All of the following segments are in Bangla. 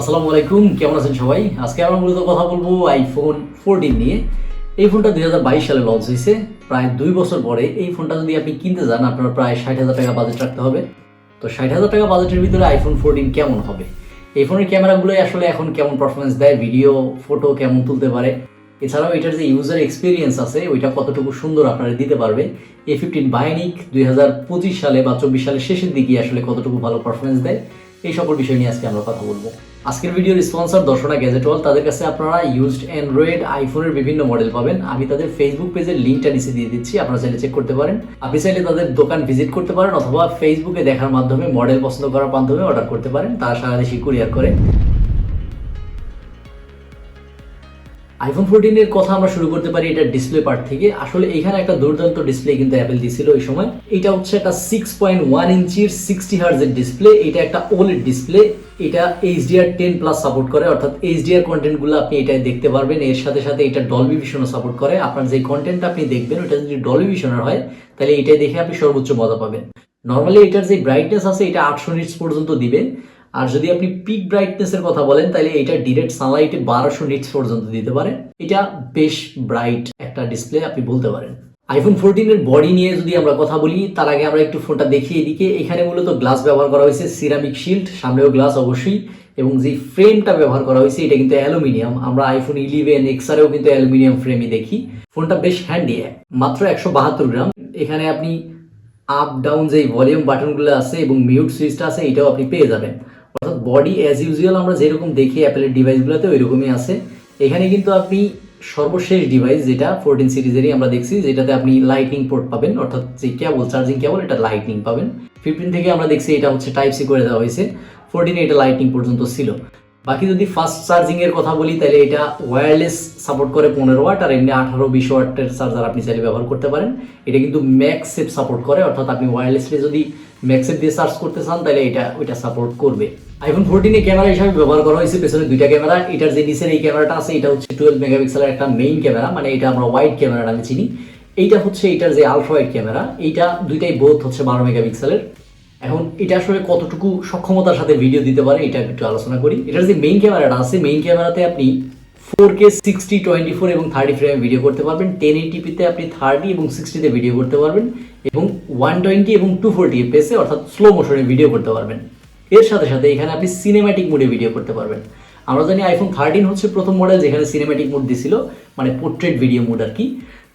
আসসালামু আলাইকুম, কেমন আছেন সবাই? আজকে আমরা মূলত কথা বলব আইফোন ফোরটিন নিয়ে। এই ফোনটা দুই হাজার বাইশ সালে লঞ্চ হয়েছে। প্রায় দুই বছর পরে এই ফোনটা যদি আপনি কিনতে যান, আপনার প্রায় ষাট হাজার টাকা বাজেট রাখতে হবে। তো ষাট হাজার টাকা বাজেটের ভিতরে আইফোন ফোরটিন কেমন হবে? এই ফোনের ক্যামেরাগুলো আসলে এখন কেমন পারফরমেন্স দেয় ভিডিও ফটো কেমন তুলতে পারে? এছাড়াও এটার যে ইউজার এক্সপিরিয়েন্স আছে, ওইটা কতটুকু সুন্দর আপনারা দিতে পারবে? এ ফিফটিন বায়োনিক দুই হাজার পঁচিশ সালে বা চব্বিশ সালের শেষের দিকে আসলে কতটুকু ভালো পারফরমেন্স দেয়? এই সকল বিষয় নিয়ে আজকে আমরা কথা বলব। আজকের ভিডিওর স্পন্সর দর্শনা গ্যাজেট ওয়াল তাদের কাছে আপনারা ইউজড অ্যান্ড্রয়েড আইফোনের বিভিন্ন মডেল পাবেন। আমি তাদের ফেসবুক পেজের লিঙ্কটা নিচে দিয়ে দিচ্ছি, আপনারা চাইলে চেক করতে পারেন। আপনি চাইলে তাদের দোকান ভিজিট করতে পারেন, অথবা ফেসবুকে দেখার মাধ্যমে মডেল পছন্দ করার মাধ্যমে অর্ডার করতে পারেন। তারা সারা দেশে কুরিয়ার করে। আইফোন ফোরটিনের কথা আমরা শুরু করতে পারি এটা ডিসপ্লে পার্ট থেকে। আসলে এখানে একটা দুর্দান্ত ডিসপ্লে কিন্তু অ্যাপেল দিছিল ওই সময়। এটা হচ্ছে একটা সিক্স পয়েন্ট ওয়ান ইঞ্চির সিক্সটি হার্জের ডিসপ্লে এটা একটা ওলেড ডিসপ্লে এটা এইচডিআর টেন প্লাস সাপোর্ট করে। অর্থাৎ এইচডিআর কন্টেন্টগুলো আপনি এটাই দেখতে পারবেন। এর সাথে সাথে এটা ডলবি ভিশনও সাপোর্ট করে। আপনার যে কন্টেন্ট আপনি দেখবেন ওটা যদি ডলবি ভিশনের হয়, তাহলে এটাই দেখে আপনি সর্বোচ্চ মজা পাবেন। নর্মালি এটার যে ব্রাইটনেস আছে, এটা আটশো নিটস পর্যন্ত দিবে। আর যদি আপনি পিক ব্রাইটনেস এর কথা বলেন, তাহলে এটা ডিরেক্ট সানলাইটে বারোশো নিটস পর্যন্ত দিতে পারে। এটা বেশ ব্রাইট একটা ডিসপ্লে আপনি বলতে পারেন। আইফোন ফোরটিনের বডি নিয়ে যদি আমরা কথা বলি, তার আগে আমরা একটু ফোনটা দেখি এদিকে এখানে মূলত গ্লাস ব্যবহার করা হয়েছে সিরামিক শিল্ড সামনেও গ্লাস অবশ্যই, এবং যে ফ্রেমটা ব্যবহার করা হয়েছে, এটা কিন্তু অ্যালুমিনিয়াম। আমরা আইফোন ইলেভেন এক্সারেও কিন্তু অ্যালুমিনিয়াম ফ্রেমই দেখি। ফোনটা বেশ হ্যান্ডি মাত্র একশো বাহাত্তর গ্রাম এখানে আপনি আপ ডাউন যে ভলিউম বাটনগুলো আছে, এবং মিউট সুইচটা আছে, এটাও আপনি পেয়ে যাবেন। অর্থাৎ বডি অ্যাজ ইউজুয়াল আমরা যেরকম দেখি অ্যাপেলের ডিভাইসগুলোতে ওই রকমই আছে। এখানে কিন্তু আপনি সর্বশেষ ডিভাইস যেটা ফোরটিন সিরিজেরই আমরা দেখছি, যেটাতে আপনি লাইটনিং পোর্ট পাবেন, অর্থাৎ যে কেবল চার্জিং কেবল এটা লাইটনিং পাবেন। ফিফটিন থেকে আমরা দেখছি এটা হচ্ছে টাইপ সি করে দেওয়া হয়েছে। ফোরটিনে এটা লাইটনিং পর্যন্ত ছিল। বাকি যদি ফাস্ট চার্জিং এর কথা বলি, তাহলে এটা ওয়্যারলেস সাপোর্ট করে পনেরো ওয়াট আর এমনি আঠারো, বিশ ওয়াটের চার্জার আপনি চাইলে ব্যবহার করতে পারেন। এটা কিন্তু ম্যাক্সেপ সাপোর্ট করে, অর্থাৎ আপনি ওয়্যারলেসলি যদি ম্যাক্সেপ দিয়ে সার্চ করতে চান, তাহলে এটা, ওইটা সাপোর্ট করবে। আইফোন ফোরটিনে ক্যামেরা হিসাবে ব্যবহার করা হয়েছে, পেছনে দুইটা ক্যামেরা এটার যে নিচের এই ক্যামেরাটা আছে, এটা হচ্ছে টুয়েলভ মেগাপিক্সেলের একটা মেইন ক্যামেরা মানে এটা আমরা ওয়াইড ক্যামেরা নামে চিনি। এইটা হচ্ছে এটার যে আলট্রা ওয়াইড ক্যামেরা এইটা দুইটাই বোধ হচ্ছে বারো মেগাপিক্সেলের এখন এটা আসলে কতটুকু সক্ষমতার সাথে ভিডিও দিতে পারে, এটা একটু আলোচনা করি। এটার যে মেইন ক্যামেরাটা আছে মেইন ক্যামেরাতে আপনি four K sixty twenty four এবং থার্টি ফ্রেমে ভিডিও করতে পারবেন। টেন এইটিপিতে আপনি থার্টি এবং সিক্সটিতে ভিডিও করতে পারবেন। এবং ওয়ান টোয়েন্টি এবং টু ফোরটি এফপিএসে অর্থাৎ স্লো মোশনে ভিডিও করতে পারবেন। এর সাথে সাথে এখানে আপনি সিনেম্যাটিক মোডে ভিডিও করতে পারবেন। আমরা জানি আইফোন থার্টিন হচ্ছে প্রথম মডেল যেখানে সিনেম্যাটিক মোড দিছিল মানে পোর্ট্রেট ভিডিও মোড আর কি।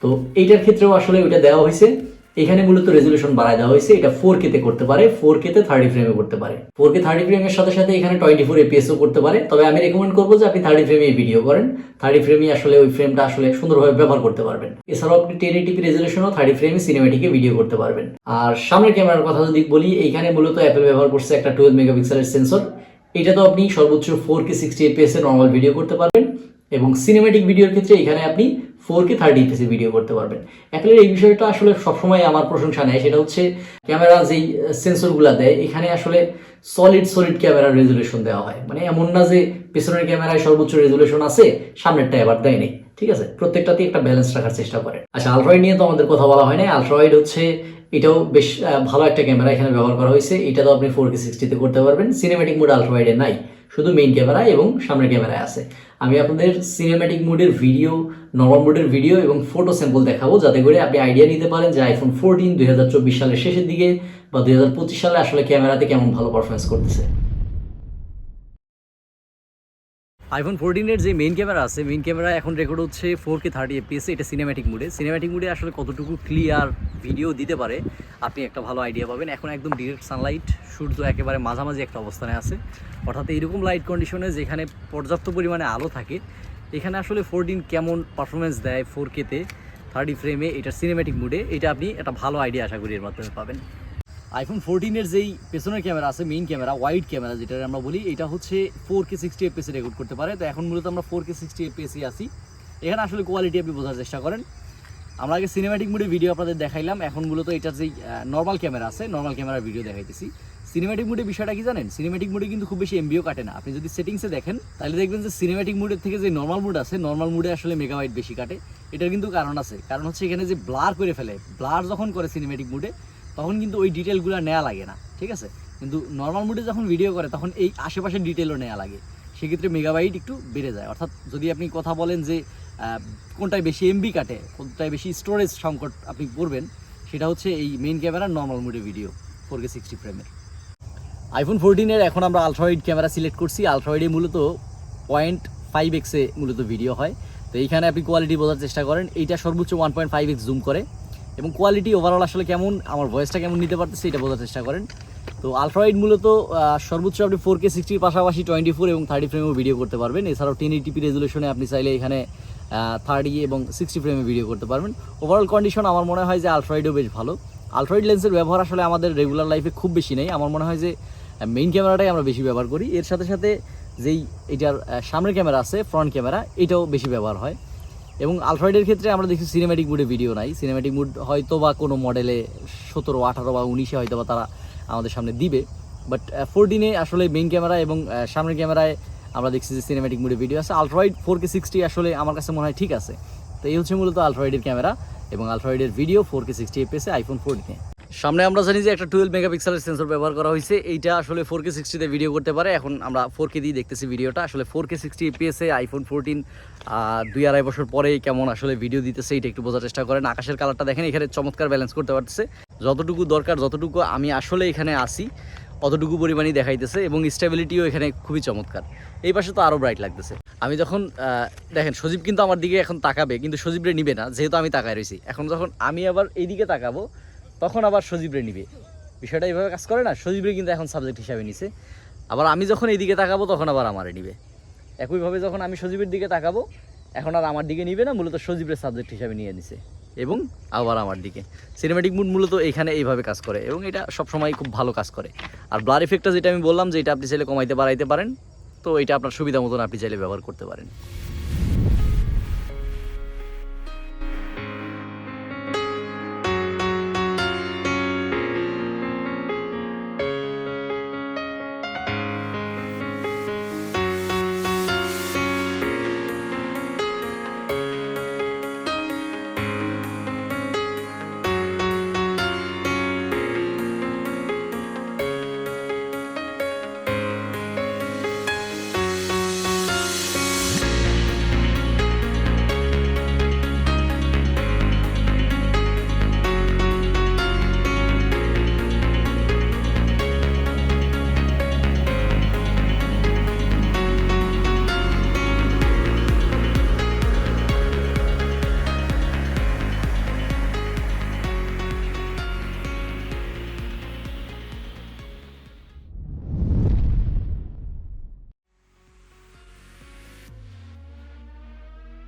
তো এইটার ক্ষেত্রেও আসলে ওইটা দেওয়া হয়েছে। এখানে মূলত রেজলিউশন বাড়ায় দেওয়া হয়েছে। এটা ফোর কেতে করতে পারে ফোর কেতে থার্টি ফ্রেমে করতে পারে। ফোর কে থার্টি ফ্রেমের সাথে সাথে এখানে টোয়েন্টি ফোর এপিএসও করতে পারে। তবে আমি রেকমেন্ড করব যে আপনি থার্টি ফ্রেমে ভিডিও করেন। থার্টি ফ্রেমে আসলে ওই ফ্রেমটা আসলে সুন্দরভাবে ব্যবহার করতে পারবেন। এছাড়াও আপনি টেন এইটিপি রেজলিউশনও থার্টি ফ্রেমে সিনেমেটিকে ভিডিও করতে পারবেন। আর সামনের ক্যামেরার কথা যদি বলি এইখানে মূলত অ্যাপেল ব্যবহার করছে একটা টুয়েলভ মেগাপিক্সেলের সেন্সর এটা তো আপনি সর্বোচ্চ ফোর কে সিক্সটি এপিএস এর নর্মাল ভিডিও করতে পারবেন। এবং সিনেমেটিক ভিডিওর ক্ষেত্রে এখানে আপনি ফোর কে থার্টি এপিএসে ভিডিও করতে পারবেন। অ্যাপেলের এই বিষয়টা আসলে সবসময় আমার প্রশংসা নেয়, সেটা হচ্ছে ক্যামেরা যেই সেন্সরগুলো দেয়, এখানে আসলে সলিড সলিড ক্যামেরার রেজুলেশন দেওয়া হয়। মানে এমন না যে পেছনের ক্যামেরায় সর্বোচ্চ রেজুলেশন আছে, সামনেরটা এবার দেয় নেই। ঠিক আছে? প্রত্যেকটাতে একটা ব্যালেন্স রাখার চেষ্টা করে। আচ্ছা আলট্রাইড নিয়ে তো আমাদের কথা বলা হয় না আলট্রাইড হচ্ছে, এটাও বেশ ভালো একটা ক্যামেরা এখানে ব্যবহার করা হয়েছে। এটা তো আপনি ফোর কে সিক্সটিতে করতে পারবেন। সিনেমেটিক মোড আলট্রাইডে নাই। শুধু মেইন ক্যামেরা এবং সামনের ক্যামেরায় আছে। আমি আপনাদের সিনেম্যাটিক মোডের ভিডিও নরম মোডের ভিডিও এবং ফটো স্যাম্পল দেখাবো, যাতে করে আপনি আইডিয়া নিতে পারেন যে আইফোন ফোরটিন দুই হাজার চব্বিশ সালের শেষের দিকে বা দুই হাজার পঁচিশ সালে আসলে ক্যামেরাতে কেমন ভালো পারফরমেন্স করতেছে। আইফোন ফোরটিনের যে মেইন ক্যামেরা আছে মেইন ক্যামেরা এখন রেকর্ড হচ্ছে ফোর কে থার্টি এপিএসে এটা সিনেম্যাটিক মুডে সিনেম্যাটিক মুডে আসলে কতটুকু ক্লিয়ার ভিডিও দিতে পারে, আপনি একটা ভালো আইডিয়া পাবেন। এখন একদম ডিরেক্ট সানলাইট সূর্য একেবারে মাঝামাঝি একটা অবস্থানে আছে। অর্থাৎ এইরকম লাইট কন্ডিশনে যেখানে পর্যাপ্ত পরিমাণে আলো থাকে, এখানে আসলে ফোরটিন কেমন পারফরমেন্স দেয় ফোর কেতে থার্টি ফ্রেমে এটা সিনেম্যাটিক মুডে এটা আপনি একটা ভালো আইডিয়া আশা করি এর মাধ্যমে পাবেন। আইফোন ফোরটিনের যেই পেছনের ক্যামেরা আছে মেইন ক্যামেরা ওয়াইড ক্যামেরা যেটা আমরা বলি, এটা হচ্ছে ফোর কে সিক্সটি এফপিএসে রেকর্ড করতে পারে। তো এখন মূলত আমরা ফোর কে সিক্সটি এফপিএসে আছি। এখানে আসলে কোয়ালিটি আপনি বোঝার চেষ্টা করেন। আমরা আগে সিনেম্যাটিক মোডে ভিডিও আপনাদের দেখাইলাম। এখন মূলত এটার যেই নর্মাল ক্যামেরা আছে নর্মাল ক্যামেরার ভিডিও দেখাইতেছি। সিনেম্যাটিক মোডে বিষয়টা কি জানেন? সিনেম্যাটিক মোডে কিন্তু খুব বেশি এমবিও কাটে না। আপনি যদি সেটিংসে দেখেন, তাহলে দেখবেন যে সিনেম্যাটিক মোডের থেকে যে নর্মাল মোড আছে নর্মাল মোডে আসলে মেগাবাইট বেশি কাটে। এটার কিন্তু কারণ আছে। কারণ হচ্ছে এখানে যে ব্লার করে ফেলে ব্লার যখন করে সিনেম্যাটিক মোডে তখন কিন্তু ওই ডিটেলগুলো নেওয়া লাগে না, ঠিক আছে? কিন্তু নর্মাল মোডে যখন ভিডিও করে, তখন এই আশেপাশের ডিটেলও নেওয়া লাগে। সেক্ষেত্রে মেগাবাইট একটু বেড়ে যায়। অর্থাৎ যদি আপনি কথা বলেন যে কোনটায় বেশি এমবি কাটে, কোনটায় বেশি স্টোরেজ সংকট আপনি করবেন সেটা হচ্ছে এই মেইন ক্যামেরার নর্মাল মোডে ভিডিও ফোর কে সিক্সটি ফ্রেমের আইফোন ফোরটিনের এখন আমরা আলট্রাওয়াইড ক্যামেরা সিলেক্ট করছি। আলট্রাওয়াইডে মূলত পয়েন্ট ফাইভ এক্সে মূলত ভিডিও হয়। তো এইখানে আপনি কোয়ালিটি বোঝার চেষ্টা করেন। এইটা সর্বোচ্চ one point five X zoom করে। এবং কোয়ালিটি ওভারঅল আসলে কেমন, আমার ভয়েসটা কেমন নিতে পারতেছে, এটা বোঝার চেষ্টা করেন। তো আলট্রাওয়াইড মূলত সর্বোচ্চ আপনি ফোর কে সিক্সটির পাশাপাশি টোয়েন্টি ফোর এবং থার্টি ফ্রেমেও ভিডিও করতে পারবেন। এছাড়াও টেন এইটিপি রেজুলেশনে আপনি চাইলে এখানে থার্টি এবং সিক্সটি ফ্রেমে ভিডিও করতে পারবেন। ওভারঅল কন্ডিশন আমার মনে হয় যে আলট্রাওয়াইডও বেশ ভালো। আলট্রাওয়াইড লেন্সের ব্যবহার আসলে আমাদের রেগুলার লাইফে খুব বেশি নেই। আমার মনে হয় যে মেইন ক্যামেরাটাই আমরা বেশি ব্যবহার করি। এর সাথে সাথে যেই এটার সামনের ক্যামেরা আছে ফ্রন্ট ক্যামেরা এটাও বেশি ব্যবহার হয়। এবং আলফ্রাইডের ক্ষেত্রে আমরা দেখি সিনেম্যাটিক মুডে ভিডিও নাই। সিনেম্যাটিক মুড হয়তো বা কোনো মডেলে সতেরো, আঠারো বা উনিশে হয়তো বা তারা আমাদের সামনে দিবে। বাট ফোরটিনে আসলে মেইন ক্যামেরা এবং সামনের ক্যামেরায় আমরা দেখছি যে সিনেম্যাটিক মুডে ভিডিও আছে। আলট্রাইড ফোর কে সিক্সটি আসলে আমার কাছে মনে হয় ঠিক আছে। তো এই হচ্ছে মূলত আলট্রাইডের ক্যামেরা এবং আলট্রাইডের ভিডিও ফোর কে সিক্সটি এপিএসে আইফোন ফোরটিনে সামনে আমরা জানি যে একটা টুয়েলভ মেগাপিক্সেলের সেন্সর ব্যবহার করা হয়েছে। এইটা আসলে ফোর কে সিক্সটিতে ভিডিও করতে পারে। এখন আমরা ফোর কে দিয়ে দেখতেছি ভিডিওটা আসলে ফোর কে সিক্সটি এপিএসে আইফোন ফোরটিন দুই আড়াই বছর পরে কেমন আসলে ভিডিও দিতেছে, এটা একটু বোঝার চেষ্টা করেন। আকাশের কালারটা দেখেন, এখানে চমৎকার ব্যালেন্স করতে পারতেছে। যতটুকু দরকার, যতটুকু আমি আসলে এখানে আসি অতটুকু পরিমাণই দেখাইতেছে এবং স্টেবিলিটিও এখানে খুবই চমৎকার। এই পাশে তো আরও ব্রাইট লাগতেছে। আমি যখন দেখেন, সজীব কিন্তু আমার দিকে এখন তাকাবে, কিন্তু সজীবরে নিবে না, যেহেতু আমি তাকায় রয়েছি। এখন যখন আমি আবার এইদিকে তাকাবো তখন আবার সজীবরে নিবে। বিষয়টা এইভাবে কাজ করে না সজীবরে কিন্তু এখন সাবজেক্ট হিসাবে নিছে। আবার আমি যখন এইদিকে তাকাবো, তখন আবার আমারে নিবে। একইভাবে যখন আমি সজীবের দিকে তাকাবো, এখন আর আমার দিকে নিবে না, মূলত সজীবের সাবজেক্ট হিসাবে নিয়ে নিছে। এবং আবার আমার দিকে। সিনেমেটিক মুড মূলত এখানে এইভাবে কাজ করে, এবং এটা সবসময় খুব ভালো কাজ করে। আর ব্লার ইফেক্টটা যেটা আমি বললাম, যে এটা আপনি চাইলে কমাইতে বাড়াইতে পারেন, তো এটা আপনার সুবিধা মতন আপনি চাইলে ব্যবহার করতে পারেন।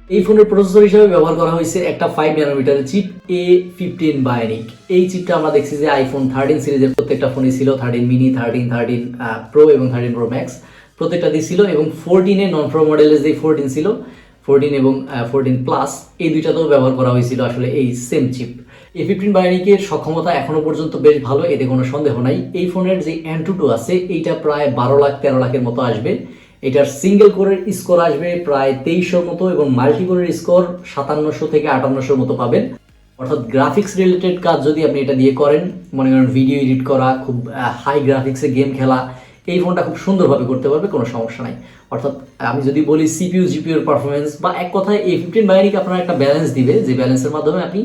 এই ফোনের প্রসেসর হিসেবে ব্যবহার করা হয়েছে একটা ফাইভ ন্যানোমিটারের চিপ এ ফিফটিন বায়োনিক এই চিপটা আমরা দেখছি যে আইফোন থার্টিন সিরিজের প্রত্যেকটা ফোনে ছিল thirteen mini thirteen thirteen pro এবং থার্টিন প্রো ম্যাক্স প্রত্যেকটা ছিল এবং ফোরটিনে নন প্রো মডেলের যে ফোরটিন ছিল ফোরটিন এবং ফোরটিন প্লাস এই দুইটাতেও ব্যবহার করা হয়েছিল আসলে এই সেম চিপ এ ফিফটিন বায়োনিকের সক্ষমতা এখনও পর্যন্ত বেশ ভালো, এতে কোনো সন্দেহ নাই। এই ফোনের যে অ্যান্টুটু আছে, এইটা প্রায় বারো লাখ, তেরো লাখের মতো আসবে। এটার সিঙ্গেল কোরের স্কোর আসবে প্রায় তেইশশোর মতো এবং মাল্টি কোরের স্কোর সাতান্নশো থেকে আটান্নশোর মতো পাবেন। অর্থাৎ গ্রাফিক্স রিলেটেড কাজ যদি আপনি এটা দিয়ে করেন, মনে করেন ভিডিও এডিট করা, খুব হাই গ্রাফিক্সে গেম খেলা, এই ফোনটা খুব সুন্দরভাবে করতে পারবে, কোনো সমস্যা নাই। অর্থাৎ আমি যদি বলি সিপিইউ জিপিউর পারফরমেন্স বা এক কথায় এ ফিফটিন বাইনিক আপনার একটা ব্যালেন্স দিবে, যে ব্যালেন্সের মাধ্যমে আপনি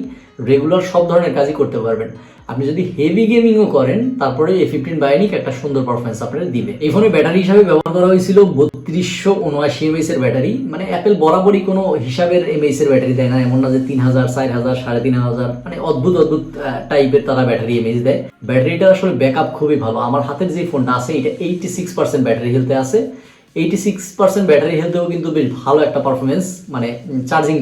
রেগুলার সব ধরনের কাজই করতে পারবেন। আপনি যদি হেভি গেমিংও করেন, তারপরে এ ফিফটিন বায়োনিক একটা সুন্দর পারফরমেন্স আপনার দিবে এই ফোনে ব্যাটারি হিসাবে ব্যবহার করা হয়েছিল বত্রিশশো উনআশি এমএস এর ব্যাটারি মানে অ্যাপেল বরাবরই কোনো হিসাবের এমএস এর ব্যাটারি দেয় না, এমন না যে তিন হাজার, চার হাজার, সাড়ে তিন হাজার মানে অদ্ভুত অদ্ভুত টাইপের তারা ব্যাটারি এমএস দেয়। ব্যাটারিটা আসলে ব্যাকআপ খুবই ভালো। আমার হাতের যে ফোনটা আছে, এটা এইটি সিক্স পার্সেন্ট ব্যাটারি হেলতে আছে। এইটি সিক্স পার্সেন্ট ব্যাটারি হেলথেও কিন্তু বেশ ভালো একটা পারফরমেন্স মানে চার্জিং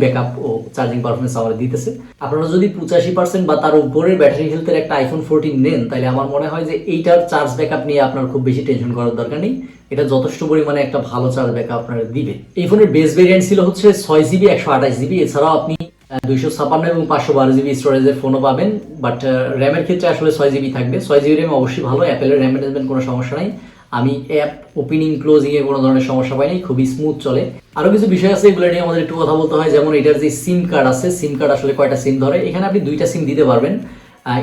ও চার্জিং পারফরমেন্স দিতেছে। আপনারা যদি পঁচাশি পার্সেন্ট বা তার ব্যাটারি হেলথের একটা আইফোন ফোরটিন নেন, তাহলে আমার মনে হয় যে এইটার চার্জ নিয়ে আপনার খুব বেশি টেনশন করার দরকার নেই। এটা যথেষ্ট পরিমাণে একটা ভালো চার্জ ব্যাকআপ আপনার দিবে। এই ফোনের বেস ভেরিয়েন্ট ছিল হচ্ছে ছয় জিবি একশো আঠাশ জিবি এছাড়াও আপনি দুইশো ছাপান্ন এবং পাঁচশো বারো জিবি স্টোরেজের ফোনও পাবেন। বাট র্যামের ক্ষেত্রে আসলে ছয় জিবি থাকবে। ছয় জিবি র্যাম অবশ্যই ভালো। অ্যাপেলের র্যাম ম্যানেজমেন্ট কোনো সমস্যা নাই। আমি অ্যাপ ওপেনিং ক্লোজিং এ কোনো ধরনের সমস্যা পাইনি, খুবই স্মুথ চলে। আরও কিছু বিষয় আছে, এগুলো নিয়ে আমাদের একটু কথা বলতে হয়। যেমন এটার যে সিম কার্ড আছে সিম কার্ড আসলে কয়টা সিম ধরে? এখানে আপনি দুইটা সিম দিতে পারবেন।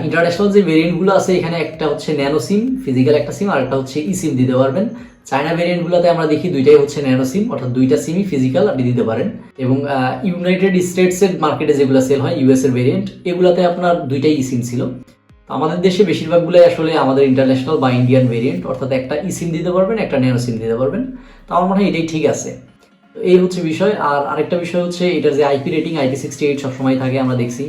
ইন্টারন্যাশনাল যে ভেরিয়েন্টগুলো আছে, এখানে একটা হচ্ছে ন্যানো সিম ফিজিক্যাল একটা সিম আর একটা হচ্ছে ই সিম দিতে পারবেন। চায়না ভেরিয়েন্টগুলোতে আমরা দেখি দুইটাই হচ্ছে ন্যানো সিম অর্থাৎ দুইটা সিমই ফিজিক্যাল আপনি দিতে পারেন। এবং ইউনাইটেড স্টেটসের মার্কেটে যেগুলো সেল হয় ইউএস এর ভেরিয়েন্ট এগুলাতে আপনার দুইটাই ই সিম ছিল। আমাদের দেশে বেশিরভাগগুলোই আসলে আমাদের ইন্টারন্যাশনাল বা ইন্ডিয়ান ভেরিয়েন্ট অর্থাৎ একটা ই সিম দিতে পারবেন, একটা ন্যানো সিম দিতে পারবেন। তো আমার মনে হয় এটাই ঠিক আছে। এই হচ্ছে বিষয়। আর আরেকটা বিষয় হচ্ছে, এটার যে IP rating IP sixty eight সবসময় থাকে, আমরা দেখছি।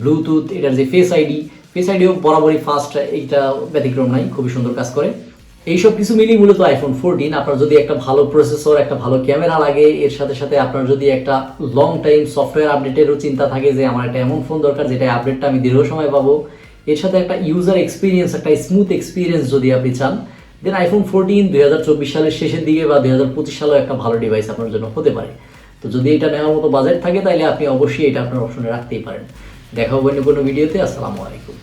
ব্লুটুথ এটার যে ফেস আইডি ফেস আইডিও বরাবরই ফাস্ট এইটা ব্যতিক্রম নাই, খুবই সুন্দর কাজ করে। এইসব কিছু মিলিয়ে মূলত আইফোন ফোরটিন আপনার যদি একটা ভালো প্রসেসর একটা ভালো ক্যামেরা লাগে, এর সাথে সাথে আপনার যদি একটা লং টাইম সফটওয়্যার আপডেটেরও চিন্তা থাকে যে, আমার একটা এমন ফোন দরকার যেটা আপডেটটা আমি দীর্ঘ সময় পাবো। এর সাথে একটা ইউজার এক্সপিরিয়েন্স একটা স্মুথ এক্সপিরিয়েন্স যদি আপনি চান দেন আইফোন ফোরটিন দুই হাজার চব্বিশ সালের শেষের দিকে বা দুই হাজার পঁচিশ সালেও একটা ভালো ডিভাইস আপনার জন্য হতে পারে। তো যদি এটা নেওয়ার মতো বাজেট থাকে, তাহলে আপনি অবশ্যই এটা আপনার অপশনে রাখতেই পারেন। দেখা হবে অন্য কোনো ভিডিওতে আসসালামু আলাইকুম।